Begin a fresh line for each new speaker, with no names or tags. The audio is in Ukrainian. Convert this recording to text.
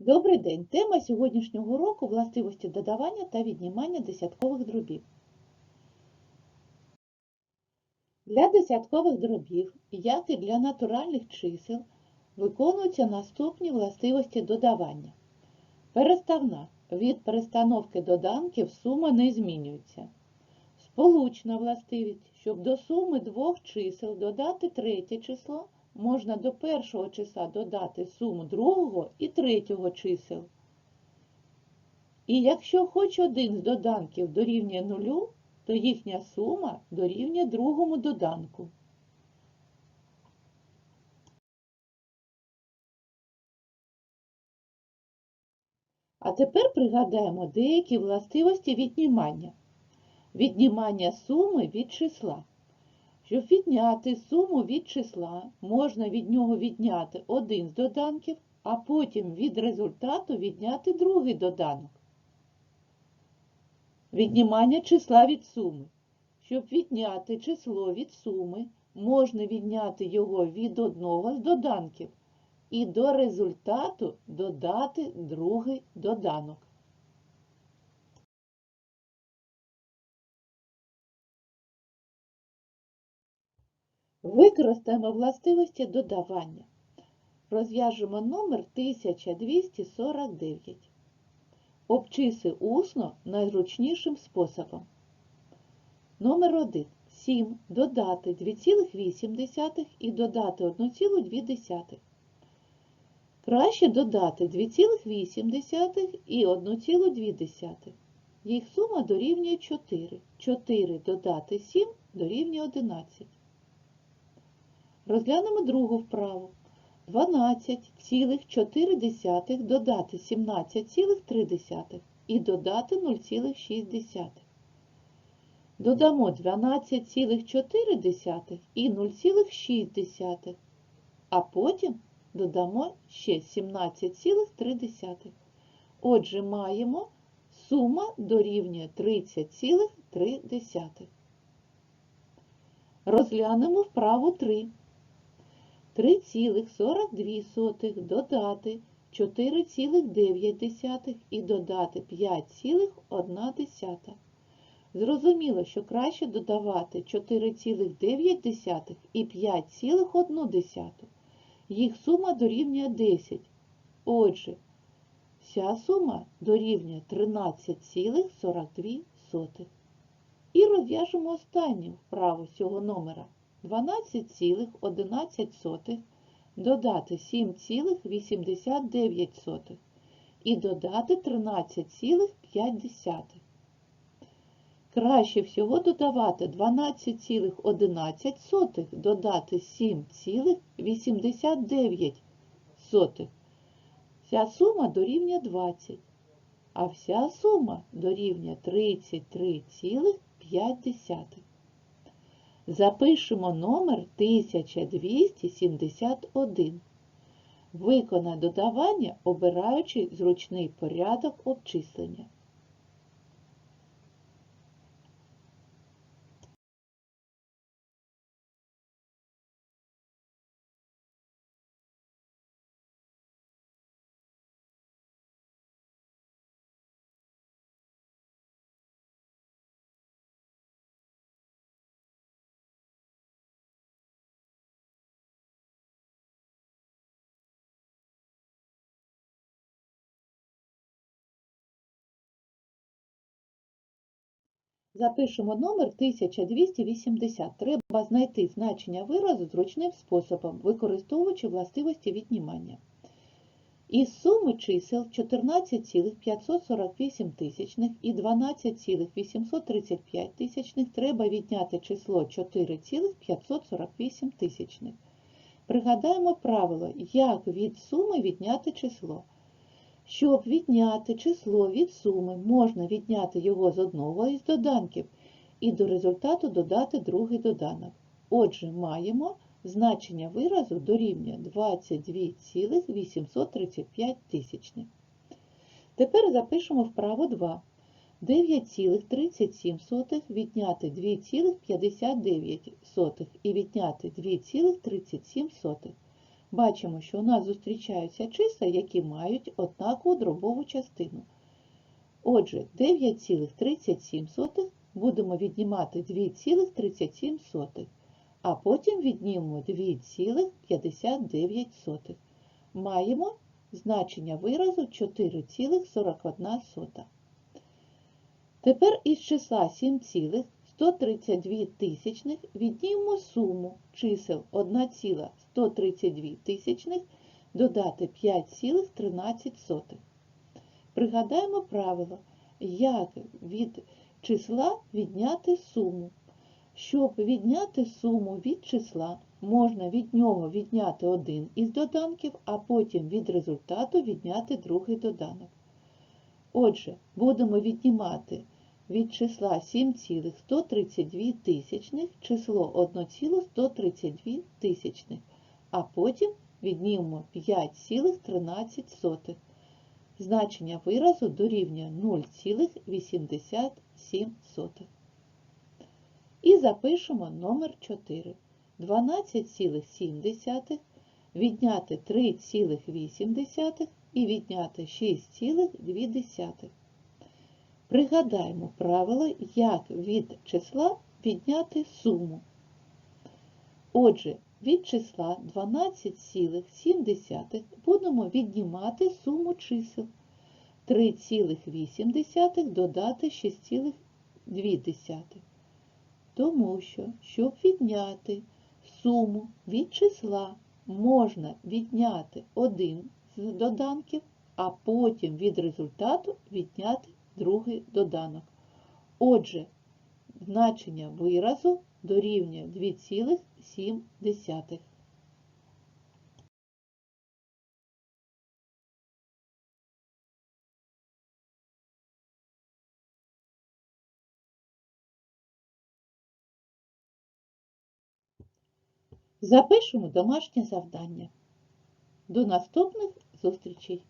Добрий день! Тема сьогоднішнього уроку – властивості додавання та віднімання десяткових дробів. Для десяткових дробів, як і для натуральних чисел, виконуються наступні властивості додавання. Переставна. Від перестановки доданків сума не змінюється. Сполучна властивість. Щоб до суми двох чисел додати третє число, можна до першого числа додати суму другого і третього чисел. І якщо хоч один з доданків дорівнює нулю, то їхня сума дорівнює другому доданку. А тепер пригадаємо деякі властивості віднімання. Віднімання суми від числа. Щоб відняти суму від числа, можна від нього відняти один з доданків, а потім від результату відняти другий доданок. Віднімання числа від суми. Щоб відняти число від суми, можна відняти його від одного з доданків і до результату додати другий доданок. Використаємо властивості додавання. Розв'яжемо номер 1249. Обчиси усно найзручнішим способом. Номер 1. 7 додати 2,8 і додати 1,2. Краще додати 2,8 і 1,2. Їх сума дорівнює 4. 4 додати 7 дорівнює 11. Розглянемо другу вправу. 12,4 додати 17,3 і додати 0,6. Додамо 12,4 і 0,6, а потім додамо ще 17,3. Отже, маємо сума дорівнює 30,3. Розглянемо вправу 3. 3,42 додати 4,9 і додати 5,1. Зрозуміло, що краще додавати 4,9 і 5,1. Їх сума дорівнює 10. Отже, вся сума дорівнює 13,42. І розв'яжемо останню вправу цього номера. 12,11 додати 7,89 і додати 13,5. Краще всього додавати 12,11 додати 7,89. Вся сума дорівнює 20, а вся сума дорівнює 33,5. Запишемо номер 1271. Виконай додавання, обираючи зручний порядок обчислення. Запишемо номер 1280. Треба знайти значення виразу зручним способом, використовуючи властивості віднімання. Із суми чисел 14,548 тисячних і 12,835 тисячних треба відняти число 4,548 тисячних. Пригадаємо правило, як від суми відняти число. Щоб відняти число від суми, можна відняти його з одного із доданків і до результату додати другий доданок. Отже, маємо значення виразу дорівнює 22,835 тисячних. Тепер запишемо вправо 2. 9,37 відняти 2,59 і відняти 2,37. Бачимо, що у нас зустрічаються числа, які мають однакову дробову частину. Отже, 9,37 будемо віднімати 2,37, а потім віднімемо 2,59. Маємо значення виразу 4,41. Тепер із числа 7,132 тисячних віднімемо суму чисел 1,132 тисячних додати 5,13. Пригадаємо правило, як від числа відняти суму. Щоб відняти суму від числа, можна від нього відняти один із доданків, а потім від результату відняти другий доданок. Отже, будемо віднімати від числа 7,132 тисячних число 1,132 тисячних, а потім віднімемо 5,13. Значення виразу дорівнює 0,87. І запишемо номер 4. 12,7 відняти 3,8 і відняти 6,2. Пригадаємо правило, як від числа відняти суму. Отже, від числа 12,7 будемо віднімати суму чисел. 3,8 додати 6,2. Тому що, щоб відняти суму від числа, можна відняти один з доданків, а потім від результату відняти другий доданок. Отже, значення виразу дорівнює 2,7. Запишемо домашнє завдання. До наступних зустрічей!